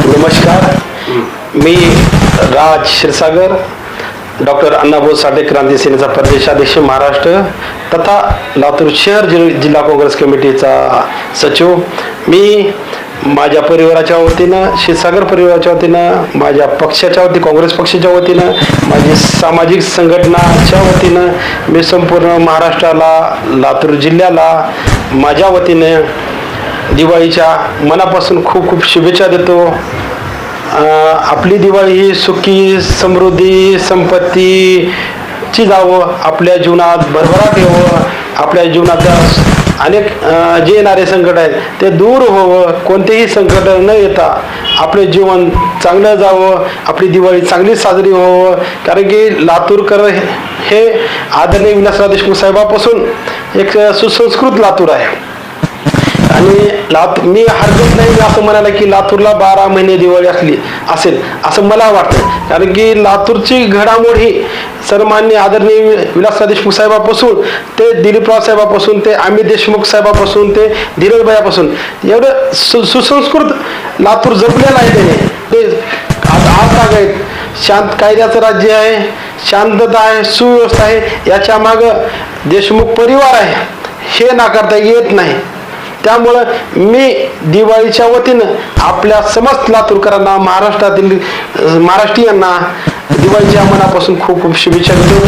नमस्कार. मी राज क्षीरसागर डॉक्टर अण्णाभाऊ साठे क्रांती सेनेचा प्रदेशाध्यक्ष महाराष्ट्र तथा लातूर शहर जिल- जिल्हा काँग्रेस कमिटीचा सचिव. मी माझ्या परिवाराच्या वतीनं क्षीरसागर परिवाराच्या वतीनं माझ्या पक्षाच्या वती काँग्रेस पक्षाच्या वतीनं माझी सामाजिक संघटनाच्या वतीनं मी संपूर्ण महाराष्ट्राला लातूर जिल्ह्याला माझ्या वतीनं दिवाळीच्या मनापासून खूप खूप शुभेच्छा देतो. आपली दिवाळी ही सुखी समृद्धी संपत्तीची जावं आपल्या जीवनात भरभराट यावं आपल्या जीवनाच्या अनेक जे येणारे संकट आहेत ते दूर व्हावं कोणतेही संकट न येता आपले जीवन चांगलं जावं आपली दिवाळी चांगली साजरी व्हावं. कारण की लातूरकर हे- हे आदरणीय विलासराव देशमुख साहेबापासून एक सुसंस्कृत लातूर आहे. आणि लात मी हरकत नाही असं म्हणायला की लातूरला बारा महिने दिवाळी असली असेल असं मला वाटतं कारण की लातूरची घडामोड ही सर्वमान्य आदरणीय विलासराव देशमुख साहेबापासून ते दिलीपराव साहेबापासून ते अमित देशमुख साहेबापासून ते धीरजबाईपासून एवढं सु सुसंस्कृत लातूर जपलेलं आहे त्याने. ते आज आज आहेत. शांत कायद्याचं राज्य आहे शांतता आहे सुव्यवस्था आहे याच्या मागं देशमुख परिवार आहे. हे नाकारता येत नाही. त्यामुळं मी दिवाळीच्या वतीनं आपल्या समस्त लातूरकरांना महाराष्ट्रातील महाराष्ट्रीयांना दिवाळीच्या मनापासून खूप खूप शुभेच्छा देतो.